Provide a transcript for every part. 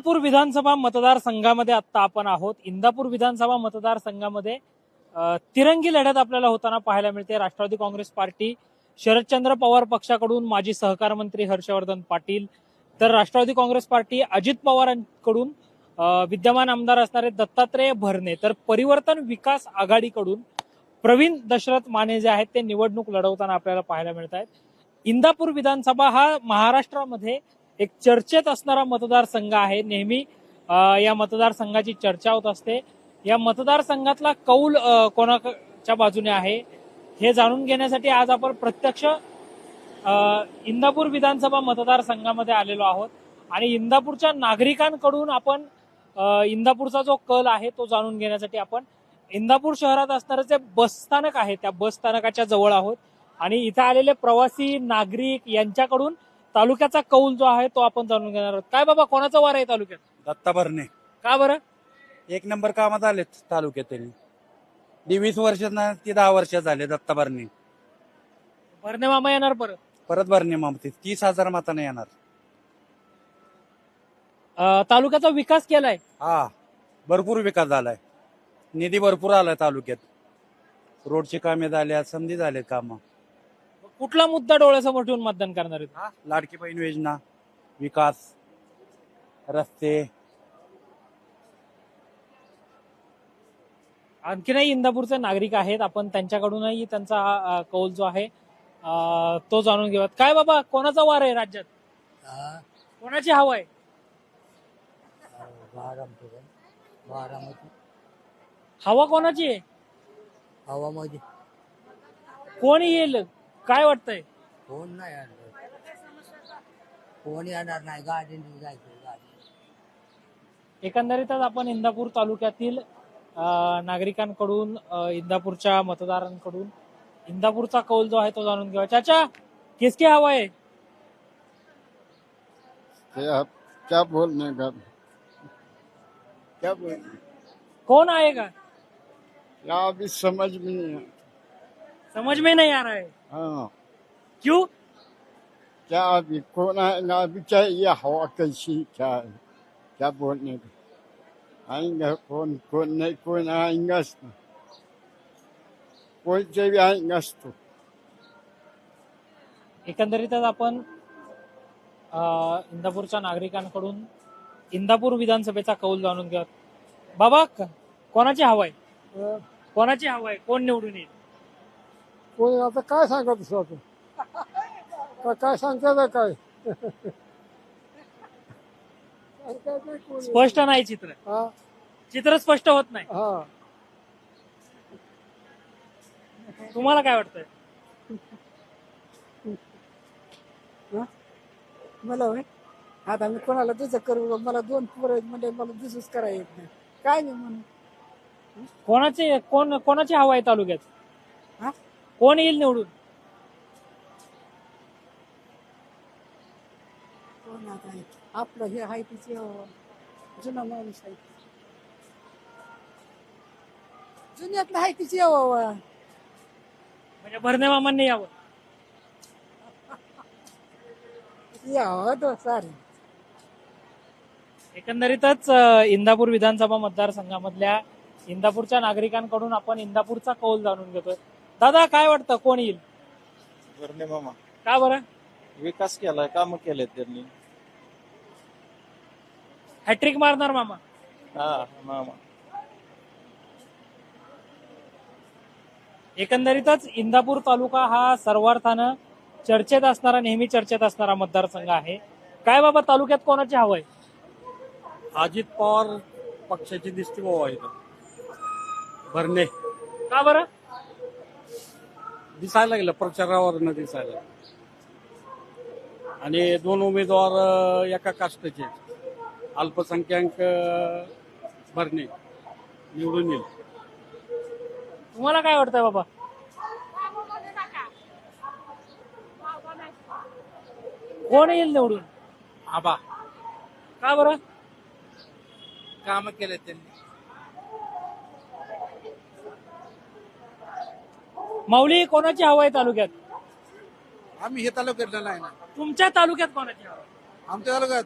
इंदापूर विधानसभा मतदारसंघामध्ये आता आपण आहोत. इंदापूर विधानसभा मतदारसंघामध्ये तिरंगी लढत आपल्याला होताना पाहायला मिळते. राष्ट्रवादी काँग्रेस पार्टी शरदचंद्र पवार पक्षाकडून माजी सहकार मंत्री हर्षवर्धन पाटील तर राष्ट्रवादी काँग्रेस पार्टी अजित पवारांकडून विद्यमान आमदार असणारे दत्तात्रय भरणे तर परिवर्तन विकास आघाडीकडून प्रवीण दशरथ माने जे आहेत ते निवडणूक लढवताना आपल्याला पाहायला मिळत आहेत इंदापूर विधानसभा हा महाराष्ट्रामध्ये एक चर्चेत असणारा मतदारसंघ आहे. नेहमी या मतदारसंघाची चर्चा होत असते. या मतदारसंघातला कौल कोणाच्या बाजूने आहे हे जाणून घेण्यासाठी आज आपण प्रत्यक्ष इंदापूर विधानसभा मतदारसंघामध्ये आलेलो आहोत. आणि इंदापूरच्या नागरिकांकडून आपण इंदापूरचा जो कल आहे तो जाणून घेण्यासाठी आपण इंदापूर शहरात असणारं जे बस स्थानक आहे त्या बस स्थानकाच्या जवळ आहोत. आणि इथं आलेले प्रवासी नागरिक यांच्याकडून तालुक्याचा कौल जो आहे तो आपण जाणून घेणार आहोत. काय बाबा कोणाचा वार आहे तालुक्यात? दत्ता भरणे. का बरं? एक नंबर कामात आलेत तालुक्यात त्यांनी ती वीस वर्ष ना ती दहा वर्ष झाले दत्ता भरणे. भरणे मामा येणार परत? परत भरणे मामती तीस हजार मताने येणार. अ, तालुक्याचा विकास केलाय? हा भरपूर विकास झालाय. निधी भरपूर आलाय तालुक्यात. रोडची कामे झाल्या समधी झालेत काम. कुठला मुद्दा डोळ्यासमोर ठेवून मतदान करणार आहेत? लाडकी बहीण योजना विकास रस्ते. आणखीनही इंदापूरचे नागरिक आहेत. आपण त्यांच्याकडूनही त्यांचा हा अ, कौल जो आहे अ, तो जाणून घेऊयात. काय बाबा कोणाचा वार आहे राज्यात? कोणाची हवा आहे? बारामती हवा कोणाची आहे? हवामध्ये. कोण येईल? काय वाटतंय? कोण नाही आणणार कोण येणार नाही. गाडी जायचं गाडी एकंदरीतच आपण इंदापूर तालुक्यातील अ, नागरिकांकडून अ, इंदापूरच्या मतदारांकडून इंदापूरचा कौल जो आहे तो जाणून घेऊया. चाचा किसकी हवा है क्या क्या बोलने का क्या बोल कौन आएगा क्या अभी समझ में नहीं है समझ में नहीं आ रहा है. हाँ क्यों क्या अभी कौन आएगा अभी ये हवा कैसी क्या क्या बोलने का आएंगे कौन कौन नहीं कौन आएंगे कोई से भी आएंगे तो एकंदरीतच आपण अ, इंदापूरच्या नागरिकांकडून इंदापूर विधानसभेचा कौल जाणून घ्या बाबा क- कोणाची हवा आहे? कोणाची हवा आहे? कोण निवडून येईल? कोणी आता काय सांगत असतो आपण? का- काय सांगता काय सांगता नाही? कोणी. स्पष्ट नाही चित्र. हा. चित्र स्पष्ट होत नाही. हा. तुम्हाला काय वाटतंय? मला होय? आता मी कोणाला दुसरं करू? मला दोन पोरं आहेत म्हणजे मला दुसरंच करायला येत नाही. काय नाही म्हणून? कोणाचे कोण कोणाची हवा आहे तालुक्यात? कोण येईल निवडून? कोण आता आहे? आपलं हे आहे तिचे जुना माणूस आहे. जुन्यातलं आहे तिचे म्हणजे भरणे मामांनी यावं. यावं तो सारे. एकंदरीतच अ, इंदापूर विधानसभा मतदारसंघामधल्या इंदापूरच्या नागरिकांकडून आपण इंदापूरचा कौल जाणून घेतोय. दादा काय वाटतं? कोण येईल? भरणे मामा. का बरं? विकास केलाय काम केलेत त्यांनी. हॅट्रिक मारणार मामा. हा मामा. एकंदरीतच इंदापूर तालुका हा सर्वार्थानं चर्चेत असणारा नेहमी चर्चेत असणारा मतदारसंघ आहे. काय बाबा तालुक्यात कोणाची हवं आहे? अजित पवार पक्षाची दिसती भाऊ आहे भरणे. का बरं? दिसायला लागलं प्रचारावर दिसायला. आणि दोन उमेदवार एका कास्टचे. आहेत. अल्पसंख्याक भरणे. निवडून येईल. तुम्हाला काय वाटतंय बाबा? कोण येईल निवडून? आबा. का बरं? काम केले त्यांनी. माऊली कोणाची हवा आहे तालुक्यात? आम्ही हे तालुक्यातला आहे ना. तुमच्या तालुक्यात कोणाची हवा आहे? आमच्या तालुक्यात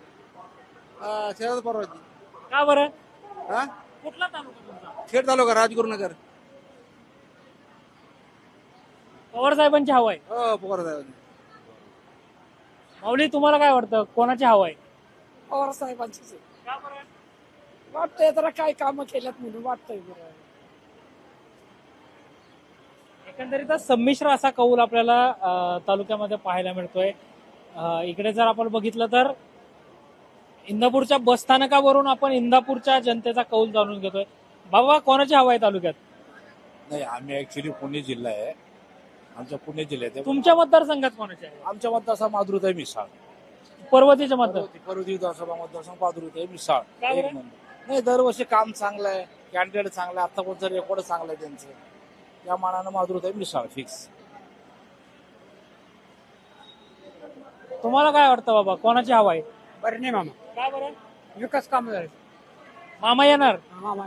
शरद पवारजी. का बरं? हा? कुठला तालुका तुमचा? खेड तालुका राजगुरुनगर. पवार साहेबांची हवा आहे. हो पवार साहेब माऊली तुम्हाला काय वाटतं? कोणाची हवा आहे? पवार साहेबांचीच आहे. का बरं? वाटतंय जरा काय कामं केल्यात म्हणून वाटतंय बरं. एकंदरीतच संमिश्र असा कौल आपल्याला तालुक्यामध्ये पाहायला मिळतोय. इकडे जर आपण बघितलं तर इंदापूरच्या बसस्थानकावरून आपण इंदापूरच्या जनतेचा कौल जाणून घेतोय. बाबा कोणाची हवा आहे तालुक्यात? नाही आम्ही ऍक्च्युली पुणे जिल्हा आहे. आमच्या पुणे जिल्ह्यात आहे. तुमच्या मतदारसंघात कोणाची आहे? आमच्या मतदारसंघ माधुरीत आहे मिसाळ. पर्वतीच्या मतदार पर्वती पर्वती विधानसभा मतदारसंघ माधुरीत आहे मिसाळ. का बरं? एक नंबर. नाही दरवर्षी काम चांगलं आहे. कॅन्डिडेट चांगलं आहे. आतापर्यंत रेकॉर्ड चांगलं आहे त्यांचं. त्या मानानं माधुरीत आहे मिसाळ फिक्स तुम्हाला काय वाटतं बाबा? कोणाची हवा आहे? बरं नाही मामा. का बरं? विकास काम झाले. मामा येणार? मामा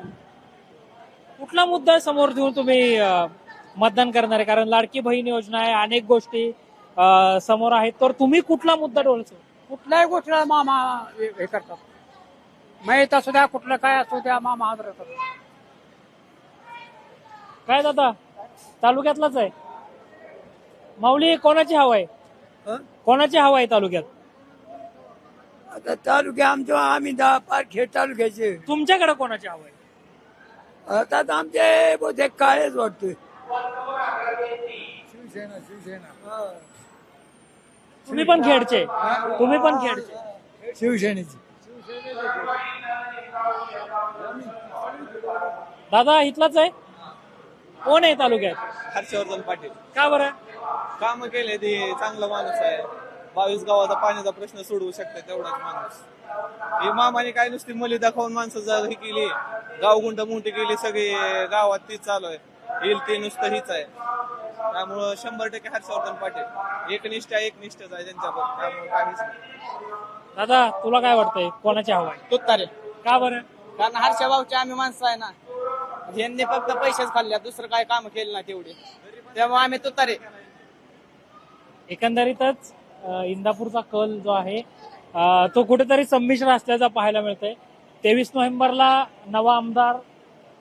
कुठला मुद्दा समोर ठेवून तुम्ही अ, मतदान करणार? आहे कारण लाडकी बहीण योजना आहे अनेक गोष्टी अ, समोर आहेत. तर तुम्ही कुठला मुद्दा डोळतो कुठल्याही गोष्टीला मामा हे हे करतात माहीत असू द्या कुठलं काय असू द्या मामा आदर करतात काय दादा? तालुक्यातलाच आहे. माऊली कोणाची हवा आहे? कोणाची हवा आहे तालुक्यात? आता तालुक्या आमच्या आम्ही दहा पार खेड तालुक्याचे. तुमच्याकडे कोणाची हवा आहे? आता तर आमचे बहुतेक काळेच वाटतोय. तुम्ही पण खेडचे. तुम्ही पण खेडचे. शिवसेनेची. दादा इथलाच आहे? कोण आहे तालुक्यात? हर्षवर्धन पाटील. का बरं? काम केले ते चांगला माणूस आहे. बावीस गावाचा पाण्याचा प्रश्न सोडवू शकते तेवढाच माणूस. हे मामाने काय नुसती मली दाखवून माणसं जर ही केली गाव गुंड मोठी केली सगळी गावात तीच चालू आहे. येईल ते नुसतं हीच आहे. त्यामुळं शंभर टक्के हर्षवर्धन पाटील. एकनिष्ठ एक निष्ठच आहे त्यांच्यावर त्यामुळे काहीच नाही. दादा तुला काय वाटतंय? कोणाची हवा आहे? तुतारे. का बरं? कारण हर्षा भाऊचे आम्ही माणसं आहे ना. यांनी फक्त पैसेच खाल्ले दुसरं काय काम केलं ना तेवढे त्यामुळे आम्ही तुतारे. एकंदरीतच अ, इंदापूरचा कल जो आहे अ, तो कुठेतरी संमिश्र असल्याचं पाहायला मिळतंय. तेवीस नोव्हेंबरला नवा आमदार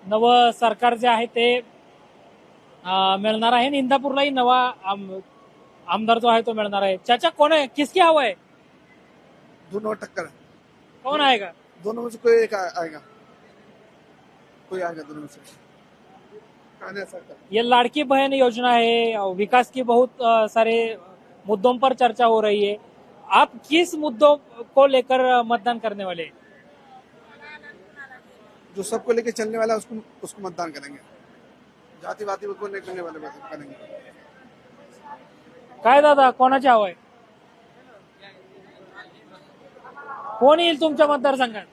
नव सरकार जे आहे ते अ, मिळणार आहे. आणि इंदापूरलाही नवा आम- आमदार जो आहे तो मिळणार आहे. चाचा कोण आहे? किसकी हवा आहे? दोनों टक्कर कौन आएगा दोनों में से कोई एक आ- आएगा कोई आएगा दोनों से सकता ये लाड़की बहन योजना है और विकास की बहुत सारे मुद्दों पर चर्चा हो रही है। आप किस मुद्दों को लेकर मतदान करने वाले हैं? जो सबको लेके चलने वाला है उसको उसको मतदान करेंगे। जाति वाति को नहीं करने वाले करेंगे। काय दादा कोणाची हवा आहे कोण येईल तुमच्या मतदारसंघात?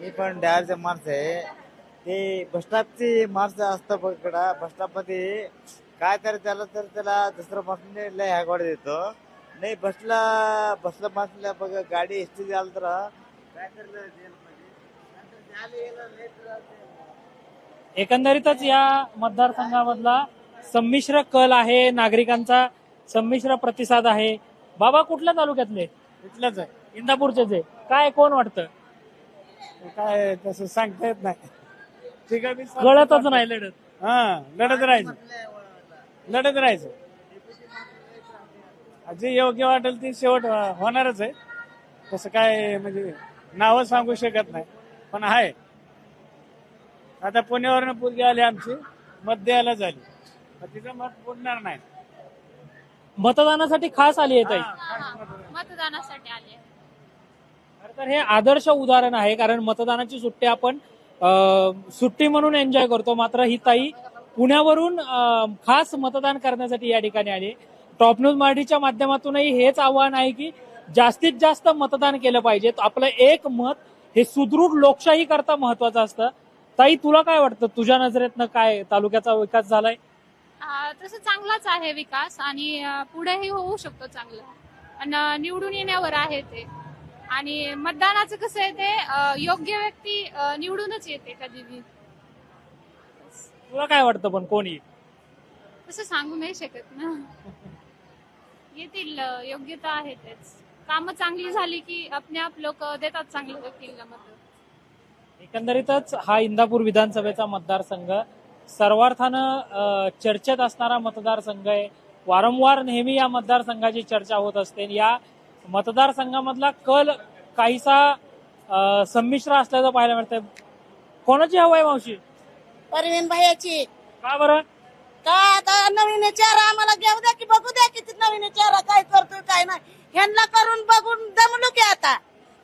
मी पण डायरचे माणसं आहे. ते बसस्टॉपची माणसं असतं बघा बसस्टॉपमध्ये काय तर त्याला तर त्याला दुसरं माणसाने लय हॅगवाड देतो. नाही बसला बसला माणसाला बघ गाडी एसटी द्याल तर काय. एकंदरीतच या मतदारसंघामधला संमिश्र कल आहे नागरिकांचा संमिश्र प्रतिसाद आहे. बाबा कुठल्या तालुक्यातले? इथलंच आहे. इंदापूरचेच आहे. काय कोण वाटतं? काय तसं सांगता येत नाही. ठीक आहे मी कळतच नाही लढत. हा लढत राहायचं. लढत राहायचं. जे योग्य वाटेल ते शेवट होणारच आहे. तसं काय म्हणजे नावं सांगू शकत नाही. पण आहे. आता पुण्यावरनं पोरगी आली आमची मत द्यायला झाली. पण तिचं मत पुरणार नाही. मतदानासाठी खास आली आहे ताई. मतदानासाठी आले तर हे आदर्श उदाहरण आहे कारण मतदानाची सुट्टी आपण सुट्टी म्हणून एन्जॉय करतो. मात्र ही ताई पुण्यावरून खास मतदान करण्यासाठी या ठिकाणी आली टॉप न्यूज मराठीच्या माध्यमातूनही हेच आव्हान आहे की जास्तीत जास्त मतदान केलं पाहिजे. आपलं एक मत हे सुदृढ लोकशाही करता महत्वाचं असतं. ताई तुला काय वाटतं? तुझ्या नजरेतनं काय तालुक्याचा विकास झालाय? तसं चांगलाच आहे विकास आणि पुढेही होऊ शकतो चांगलं. आणि निवडून येण्यावर आहे ते. आणि मतदानाचं कसं आहे ते योग्य व्यक्ती निवडूनच येते कधी बी. तुला काय वाटतं पण कोणी? तसं सांगू नाही शकत ना. येतील योग्यता आहे तेच. कामं चांगली झाली की आपले आप लोक देतात चांगल्या व्यक्तीला मत एकंदरीतच हा इंदापूर विधानसभेचा मतदारसंघ सर्वार्थानं अ, चर्चेत असणारा मतदारसंघ आहे. वारंवार नेहमी या मतदारसंघाची चर्चा होत असते. या मतदारसंघामधला कल काहीसा संमिश्र असल्याचं पाहायला मिळतंय. कोणाची हवा आहे मावशी? परवीन भाईची का बरं? का आता नवीन चेहरा आम्हाला घेऊ द्या की बघू द्या किती नवीन चेहरा काय करतोय काय नाही. ह्यांना करून बघून दमलो की आता.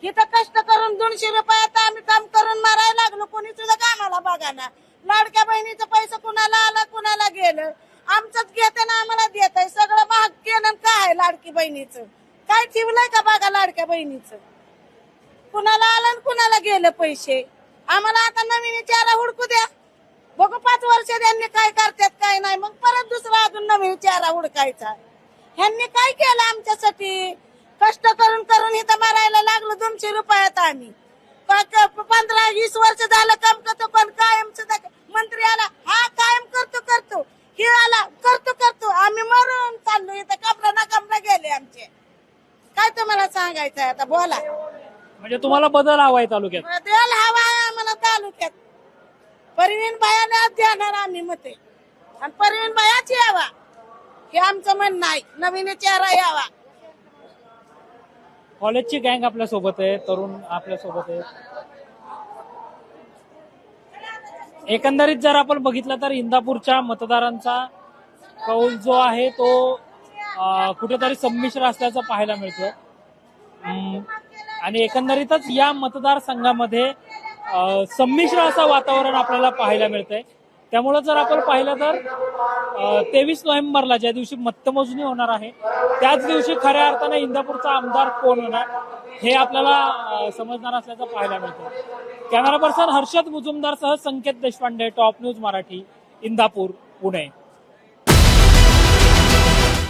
इथं कष्ट करून दोनशे रुपये आता आम्ही काम करून मारायला लागलो. कोणी सुद्धा कामाला बघाना. लाडक्या बहिणीचं पैसे कुणाला आला कुणाला गेलं? आमचंच घेते ना आम्हाला देत आहे सगळं भाग केलं काय लाडकी बहिणीचं? काय ठेवलंय का बघा लाडक्या बहिणीचं? कुणाला आलं आणि कुणाला गेलं पैसे? आम्हाला आता नवीन चेहरा हुडकू द्या. बघू पाच वर्ष त्यांनी काय करतात काय नाही. मग परत दुसरा अजून नवीन चेहरा हुडकायचा. ह्यांनी काय केलं आमच्यासाठी? कष्ट करून करून इथं मारायला लागलो दोनशे रुपयात आम्ही. पंधरा वीस वर्ष झालं काम करतो पण कायम सुद्धा मंत्री आला. हा कायम करतो करतो. हे आला करतो करतो. आम्ही मरून चाललो. इथं कपडा ना कमरा गेले आमचे. काय तुम्हाला सांगायचं आहे आता? बोला. म्हणजे तुम्हाला बदल हवा आहे तालुक्यात. बदल हवा आहे आम्हाला तालुक्यात. परवीन बायाने देणार आम्ही मते. आणि परवीन बायाच यावा. हे आमचं म्हणणं आहे. नवीन चेहरा यावा. कॉलेजची गँग आपल्यासोबत आहे. तरुण आपल्यासोबत आहे. एकंदरीत जर आपण बघितलं तर इंदापूरच्या मतदारांचा कौल जो आहे तो कुठेतरी संमिश्र असल्याचं पाहायला मिळतं. आणि एकंदरीतच या मतदारसंघामध्ये संमिश्र असं वातावरण आपल्याला पाहायला मिळतंय. त्यामुळं जर आपण पाहिलं तर तेवीस नोव्हेंबरला ज्या दिवशी मतमोजणी होणार आहे त्याच दिवशी खऱ्या अर्थाने इंदापूरचा आमदार कोण होणार हे आपल्याला समजणार असल्याचं पाहायला मिळतं कॅमेरा पर्सन हर्षद मुजुमदारसह Sanket Deshpande top news Marathi Indapur Pune.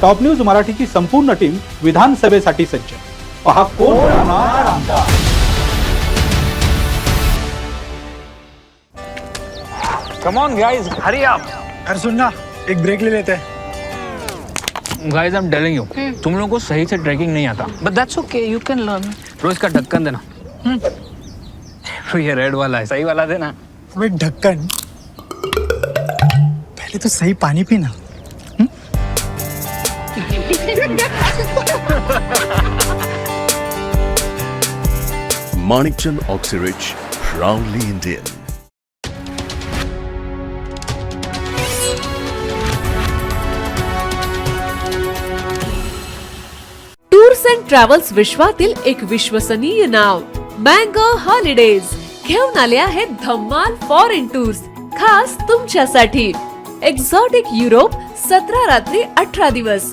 Top news मराठीची संपूर्ण टीम विधानसभेसाठी सज्ज. पहा कोण आमदार? कम ऑन गाइस हरी आप अरे सुन ना एक ब्रेक ले लेते. हैं guys I am telling you तुम लोगों को सही से ट्रैकिंग नहीं आता. But that's okay you can learn रोज का ढक्कन देना. हम्म। तो ये रेड वाला है सही वाला देना. अबे ढक्कन पहले तो सही पानी पीना. Manikchand Oxyrich, proudly Indian. Tours and travels विश्वातील एक विश्वसनीय नाव मँगो हॉलिडेज घेऊन आले आहेत धम्माल फॉरेन टूर्स खास तुमच्यासाठी एक्झॉटिक युरोप सतरा रात्री अठरा दिवस